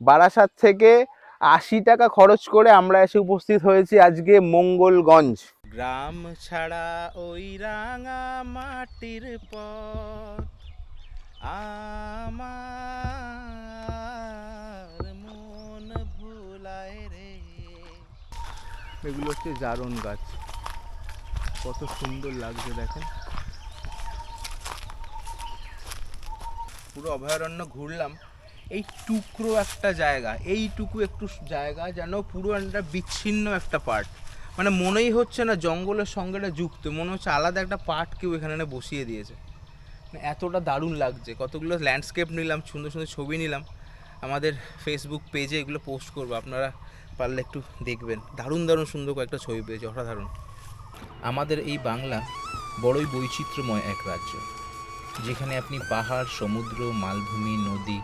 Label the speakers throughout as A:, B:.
A: বারাসাত থেকে আশি টাকা খরচ করে আমরা এসে উপস্থিত হয়েছি আজকে মঙ্গলগঞ্জ। গ্রাম ছাড়া ওই রাঙা মাটির পথ আমার মন ভুলায় রে। এগুলো হচ্ছে জারণ গাছ। কত সুন্দর লাগছে দেখেন। পুরো অভয়ারণ্য ঘুরলাম। এই টুকরো একটা জায়গা, এইটুকু একটু জায়গা যেন পুরো একটা বিচ্ছিন্ন একটা পার্ট মানে মনেই হচ্ছে না জঙ্গলের সঙ্গে এটা যুক্ত, মনে হচ্ছে আলাদা একটা পার্ট কেউ এখানে বসিয়ে দিয়েছে। মানে এতটা দারুণ লাগছে। কতগুলো ল্যান্ডস্কেপ নিলাম, সুন্দর সুন্দর ছবি নিলাম। আমাদের ফেসবুক পেজে এগুলো পোস্ট করব, আপনারা পারলে একটু দেখবেন। দারুণ দারুণ সুন্দর কয়েকটা ছবি পেয়েছে, অসাধারণ।
B: আমাদের এই বাংলা বড়ই বৈচিত্র্যময় এক রাজ্য, যেখানে আপনি পাহাড়, সমুদ্র, মালভূমি, নদী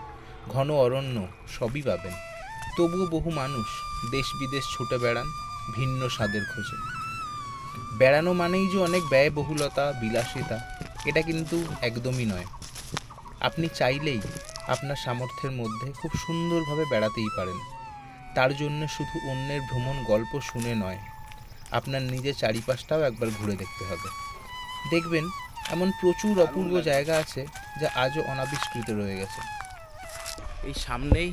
B: ঘন অরণ্য সবই পাবেন। তবুও বহু মানুষ দেশ বিদেশ ছুটে বেড়ান ভিন্ন স্বাদের খোঁজে। বেড়ানো মানেই যে অনেক ব্যয়বহুলতা, বিলাসিতা, এটা কিন্তু একদমই নয়। আপনি চাইলেই আপনার সামর্থ্যের মধ্যে খুব সুন্দরভাবে বেড়াতেই পারেন। তার জন্য শুধু অন্যের ভ্রমণ গল্প শুনে নয়, আপনার নিজের চারিপাশটাও একবার ঘুরে দেখতে হবে। দেখবেন এমন প্রচুর অপূর্ব জায়গা আছে যা আজও অনাবিষ্কৃত রয়ে গেছে।
A: এই সামনেই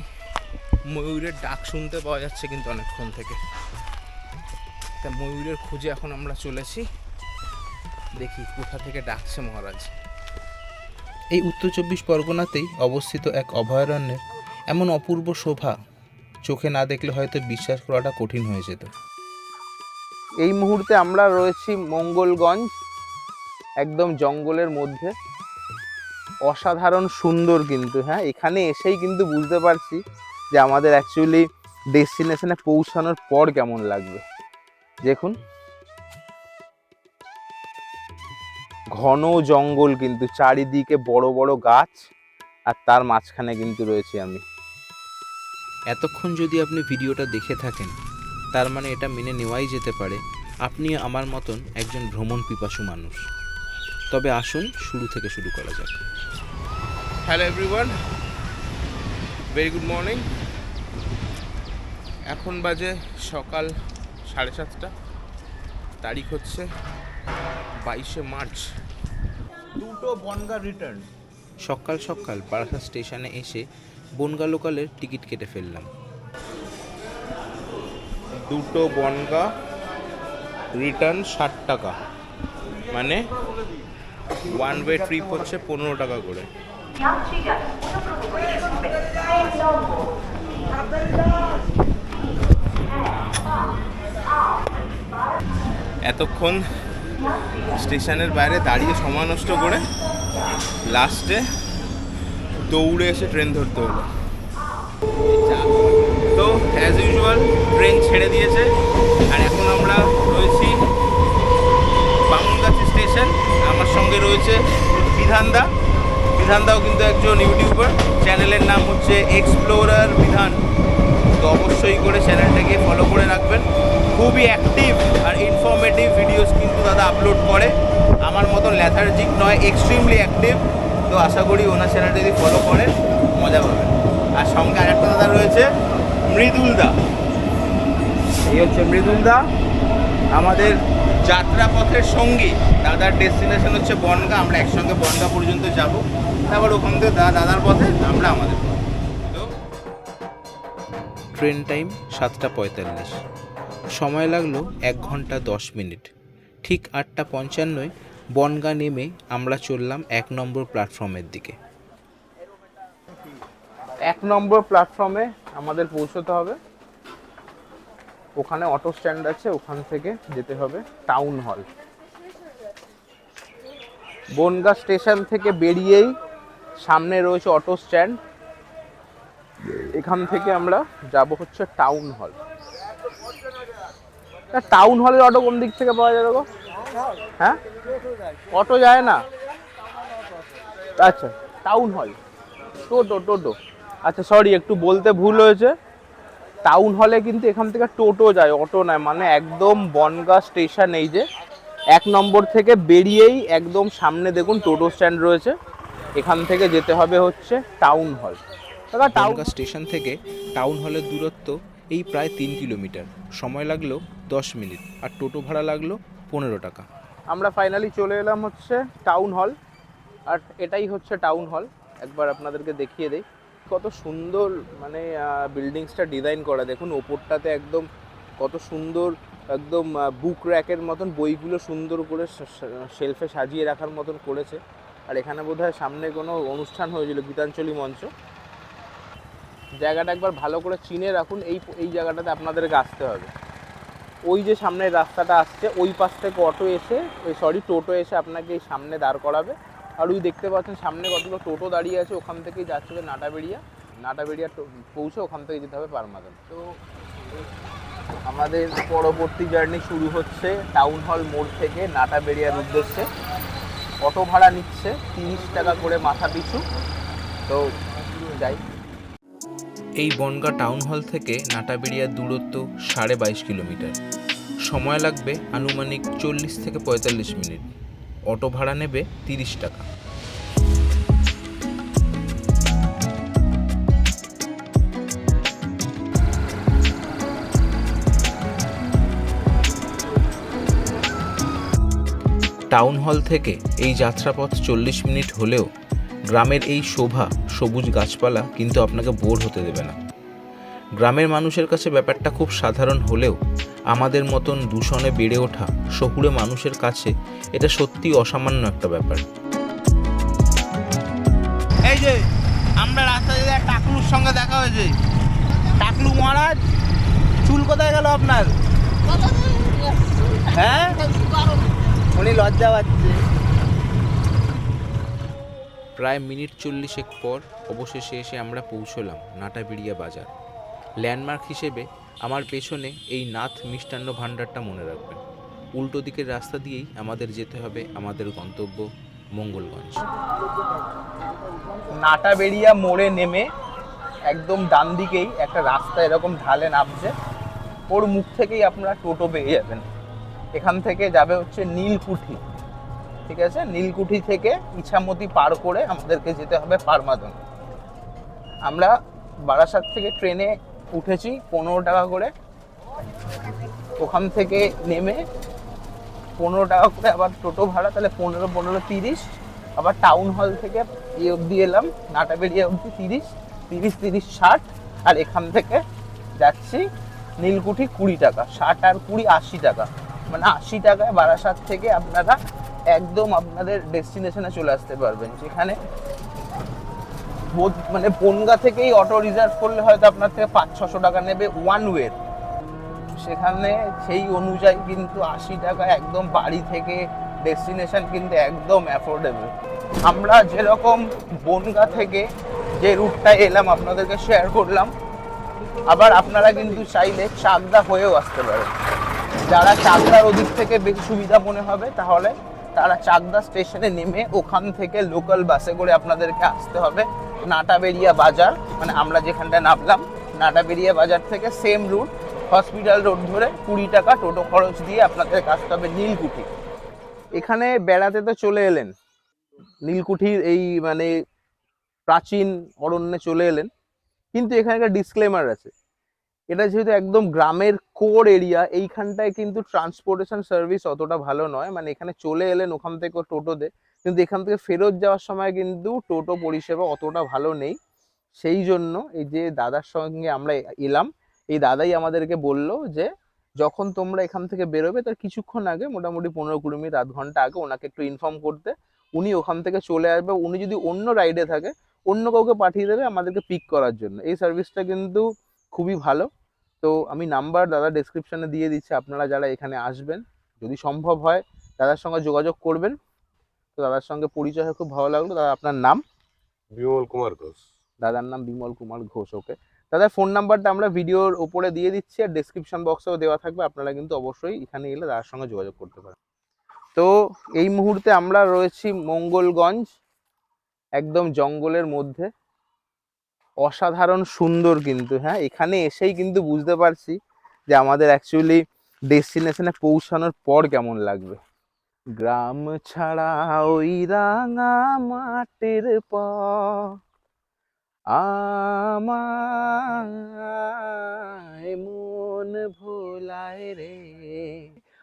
A: ময়ূরের ডাক শুনতে পাওয়া যাচ্ছে কিন্তু অনেকক্ষণ থেকে। তা ময়ূরের খোঁজে এখন আমরা চলেছি। দেখি কোথা থেকে ডাকছে মহারাজ।
B: এই উত্তর চব্বিশ পরগনাতেই অবস্থিত এক অভয়ারণ্যের এমন অপূর্ব শোভা চোখে না দেখলে হয়তো বিশ্বাস করাটা কঠিন হয়ে যেত।
A: এই মুহূর্তে আমরা রয়েছি মঙ্গলগঞ্জ একদম জঙ্গলের মধ্যে। অসাধারণ সুন্দর কিন্তু হ্যাঁ? এখানে এসেই কিন্তু বুঝতে পারছি যে আমাদের অ্যাকচুয়ালি ডেস্টিনেশনে পৌঁছানোর পর কেমন লাগবে। দেখুন। ঘন জঙ্গল কিন্তু, চারিদিকে বড় বড় গাছ, আর তার মাঝখানে কিন্তু রয়েছি আমি।
B: এতক্ষণ যদি আপনি ভিডিওটা দেখে থাকেন, তার মানে এটা মেনে নেওয়াই যেতে পারে। আপনি আমার মতন একজন ভ্রমণ পিপাসু মানুষ। তবে আসুন শুরু থেকে শুরু করা যাক।
A: Hello everyone very good morning এখন বাজে সকাল সাড়ে সাতটা তারিখ হচ্ছে বাইশে মার্চ। দুটো বনগা রিটার্ন
B: সকাল সকাল বারাসাত স্টেশনে এসে বনগা লোকালের টিকিট কেটে ফেললাম।
A: দুটো বনগা রিটার্ন ষাট টাকা। মানে ওয়ান ওয়ে ট্রিপ হচ্ছে পনেরো টাকা করে। এতক্ষণ স্টেশনের বাইরে দাঁড়িয়ে সময় নষ্ট করে লাস্টে দৌড়ে এসে ট্রেন ধরতে হলো। তো অ্যাজ ইউজুয়াল ট্রেন ছেড়ে দিয়েছে। আর এখন আমরা স্টেশন আমার সঙ্গে রয়েছে বিধানদা। বিধানদাও কিন্তু একজন ইউটিউবার। চ্যানেলের নাম হচ্ছে এক্সপ্লোরার বিধান। তো অবশ্যই করে চ্যানেলটাকে ফলো করে রাখবেন। খুবই অ্যাক্টিভ আর ইনফরমেটিভ ভিডিওস কিন্তু দাদা আপলোড করে। আমার মতন ল্যাথার্জিক নয় এক্সট্রিমলি অ্যাক্টিভ তো আশা করি ওনার চ্যানেলটা যদি ফলো করেন, মজা পাবেন আর সঙ্গে আরেকটা দাদা রয়েছে মৃদুল দা এই হচ্ছে মৃদুল দা আমাদের যাত্রাপথের সঙ্গী দাদার ডেস্টিনেশন হচ্ছে বনগা। আমরা একসঙ্গে বনগা পর্যন্ত যাব। তারপর ওখান থেকে দা দাদার পথে আমরা আমাদের
B: ট্রেন টাইম সাতটা পঁয়তাল্লিশ। সময় লাগল এক ঘণ্টা দশ মিনিট। ঠিক আটটা পঞ্চান্নয় বনগা নেমে আমরা চললাম এক নম্বর প্ল্যাটফর্মের দিকে।
A: এক নম্বর প্ল্যাটফর্মে আমাদের পৌঁছতে হবে। ওখানে অটো স্ট্যান্ড আছে, ওখান থেকে যেতে হবে টাউন হল বনগা স্টেশন থেকে বেরিয়েই সামনে রয়েছে অটো স্ট্যান্ড এখান থেকে আমরা যাব হচ্ছে টাউন হল টাউন হলের অটো কোন দিক থেকে পাওয়া যাবে গো? হ্যাঁ? অটো যায় না? আচ্ছা টাউন হল টোটো টোটো। আচ্ছা সরি একটু বলতে ভুল হয়েছে। টাউন হলে কিন্তু এখান থেকে টোটো যায় অটো নয় মানে একদম বনগা স্টেশন এই যে। এক নম্বর থেকে বেরিয়েই একদম সামনে দেখুন টোটো স্ট্যান্ড রয়েছে। এখান থেকে যেতে হবে হচ্ছে টাউন হল। দাদা টাউন
B: স্টেশন থেকে টাউন হলের দূরত্ব এই প্রায় তিন কিলোমিটার। সময় লাগল দশ মিনিট আর টোটো ভাড়া লাগল পনেরো টাকা।
A: আমরা ফাইনালি চলে এলাম হচ্ছে টাউন হল আর এটাই হচ্ছে টাউন হল। একবার আপনাদেরকে দেখিয়ে দেই। কত সুন্দর মানে বিল্ডিংসটা ডিজাইন করা। দেখুন, ওপরটাতে একদম কত সুন্দর, একদম বুক র্যাকের মতন বইগুলো সুন্দর করে শেলফে সাজিয়ে রাখার মতন করেছে। আর এখানে বোধহয় সামনে কোনো অনুষ্ঠান হয়েছিল, গীতাঞ্জলি মঞ্চ। জায়গাটা একবার ভালো করে চিনে রাখুন, এই এই জায়গাটাতে আপনাদেরকে আসতে হবে। ওই যে সামনের রাস্তাটা আসছে, ওই পাশ থেকে অটো এসে, ওই সরি টোটো এসে আপনাকে এই সামনে দাঁড় করাবে। আর ওই দেখতে পাচ্ছেন, সামনে কতগুলো টোটো দাঁড়িয়ে আছে, ওখান থেকেই যাচ্ছে হবে নাটাবেড়িয়া। নাটাবেড়িয়া পৌঁছে ওখান থেকে যেতে হবে পারমাদন। তো আমাদের পরবর্তী জার্নি শুরু হচ্ছে টাউন হল মোড় থেকে নাটাবেড়িয়ার উদ্দেশ্যে। অটো ভাড়া নিচ্ছে তিরিশ টাকা করে মাথা পিছু। তো যাই।
B: এই বনগাঁ টাউন হল থেকে নাটাবেড়িয়ার দূরত্ব সাড়ে বাইশ কিলোমিটার। সময় লাগবে আনুমানিক চল্লিশ থেকে পঁয়তাল্লিশ মিনিট। অটো ভাড়া নেবে তিরিশ টাকা। টাউন হল থেকে এই যাত্রাপথ চল্লিশ মিনিট হলেও গ্রামের এই শোভা, সবুজ গাছপালা কিন্তু আপনাকে বোর হতে দেবে না। গ্রামের মানুষের কাছে ব্যাপারটা খুব সাধারণ হলেও আমাদের মতন দূষণে বেড়ে ওঠা শহুরে মানুষের কাছে এটা সত্যি অসামান্য একটা ব্যাপার।
C: এই যে আমরা রাস্তায় টাকলুর সঙ্গে দেখা হয়েছে টাকলু মহারাজ চুল কোথায় গেল আপনার? হ্যাঁ? উনি লজ্জা পাচ্ছে।
B: প্রায় মিনিট চল্লিশেক পর অবশেষে এসে আমরা পৌঁছলাম নাটাবিড়িয়া বাজার। ল্যান্ডমার্ক হিসেবে আমার পেছনে এই নাথ মিষ্টান্ন ভাণ্ডারটা মনে রাখবেন। উল্টো দিকের রাস্তা দিয়েই আমাদের যেতে হবে আমাদের গন্তব্য মঙ্গলগঞ্জ।
A: নাটা নাটাবেড়িয়া মোড়ে নেমে একদম ডান দিকেই একটা রাস্তা এরকম ঢালে নামছে। ওর মুখ থেকেই আপনারা টোটো পেয়ে যাবেন। এখান থেকে যাবে হচ্ছে নীলকুঠি। ঠিক আছে? নীলকুঠি থেকে ইছামতি পার করে আমাদেরকে যেতে হবে পারমাদন। আমরা বারাসাত থেকে ট্রেনে উঠেছি পনেরো টাকা করে। ওখান থেকে নেমে পনেরো টাকা করে আবার টোটো ভাড়া, তাহলে পনেরো পনেরো তিরিশ। আবার টাউন হল থেকে এই অবধি এলাম, নাটাবেড়িয়া অবধি তিরিশ তিরিশ তিরিশ, ষাট। আর এখান থেকে যাচ্ছি নীলকুঠি কুড়ি টাকা, ষাট আর কুড়ি আশি টাকা। মানে আশি টাকায় বারাসাত থেকে আপনারা একদম আপনাদের ডেস্টিনেশনে চলে আসতে পারবেন। যেখানে মানে বনগা থেকেই অটো রিজার্ভ করলে হয়তো আপনার থেকে পাঁচ, ছশো টাকা নেবে ওয়ান ওয়ের সেখানে সেই অনুযায়ী কিন্তু আশি টাকা একদম বাড়ি থেকে ডেস্টিনেশন কিন্তু একদম অ্যাফোর্ডেবল আমরা যেরকম বনগা থেকে যে রুটটা এলাম, আপনাদেরকে শেয়ার করলাম, আবার আপনারা কিন্তু চাইলে চাকদা হয়েও আসতে পারেন। যারা চাকদার ওদিক থেকে বেশি সুবিধা মনে হবে, তাহলে তারা চাকদা স্টেশনে নেমে ওখান থেকে লোকাল বাসে করে আপনাদেরকে আসতে হবে। নাটাবেরিয়া বাজার মানে আমরা যেখানটায় নামলাম, নাটাবেরিয়া বাজার থেকে সেম রুট হসপিটাল রোড ধরে কুড়ি টাকা টোটো খরচ দিয়ে আপনাদের আসতে হবে নীলকুঠি। এখানে বেড়াতে তো চলে এলেন। নীলকুঠির এই মানে প্রাচীন অরণ্যে চলে এলেন। কিন্তু এখানে একটা ডিসক্লেমার আছে। এটা যেহেতু একদম গ্রামের কোর এরিয়া এইখানটায় কিন্তু ট্রান্সপোর্টেশন সার্ভিস অতটা ভালো নয়। মানে এখানে চলে এলেন ওখান থেকে টোটোতে। কিন্তু এখান থেকে ফেরত যাওয়ার সময় কিন্তু টোটো পরিষেবা অতটা ভালো নেই। সেই জন্য এই যে দাদার সঙ্গে আমরা এলাম, এই দাদাই আমাদেরকে বলল যে, যখন তোমরা এখান থেকে বেরোবে, তার কিছুক্ষণ আগে, মোটামুটি পনেরো কুড়ি মিনিট, আধ ঘণ্টা আগে ওনাকে একটু ইনফর্ম করতে। উনি ওখান থেকে চলে আসবে। উনি যদি অন্য রাইডে থাকে, অন্য কাউকে পাঠিয়ে দেবে আমাদেরকে পিক করার জন্য। এই সার্ভিসটা কিন্তু খুবই ভালো। তো আমি নাম্বার দাদা ডেসক্রিপশনে দিয়ে দিচ্ছি। আপনারা যারা এখানে আসবেন, যদি সম্ভব হয়, দাদার সঙ্গে যোগাযোগ করবেন। দাদার সঙ্গে পরিচয় হয়ে খুব ভালো লাগল। দাদা আপনার নাম?
D: বিমল কুমার ঘোষ।
A: দাদার নাম বিমল কুমার ঘোষ ওকে দাদার ফোন নাম্বারটা আমরা ভিডিওর উপরে দিয়ে দিচ্ছি আর ডেসক্রিপশন বক্সেও দেওয়া থাকবে। আপনারা কিন্তু অবশ্যই এখানে এলে দাদার সঙ্গে যোগাযোগ করতে পারেন। তো এই মুহূর্তে আমরা রয়েছি মঙ্গলগঞ্জ একদম জঙ্গলের মধ্যে। অসাধারণ সুন্দর কিন্তু হ্যাঁ। এখানে এসেই কিন্তু বুঝতে পারছি যে আমাদের অ্যাকচুয়ালি ডেস্টিনেশনে পৌঁছানোর পর কেমন লাগবে। গ্রাম ছাড়া ওই রাঙা মাটির পর আমায় মন ভোলায় রে।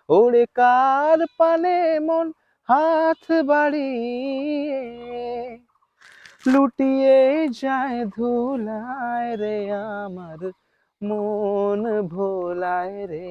A: ওরে কার পানে মন হাত বাড়িয়ে লুটিয়ে যায় ধুলায় রে আমার মন ভোলায় রে।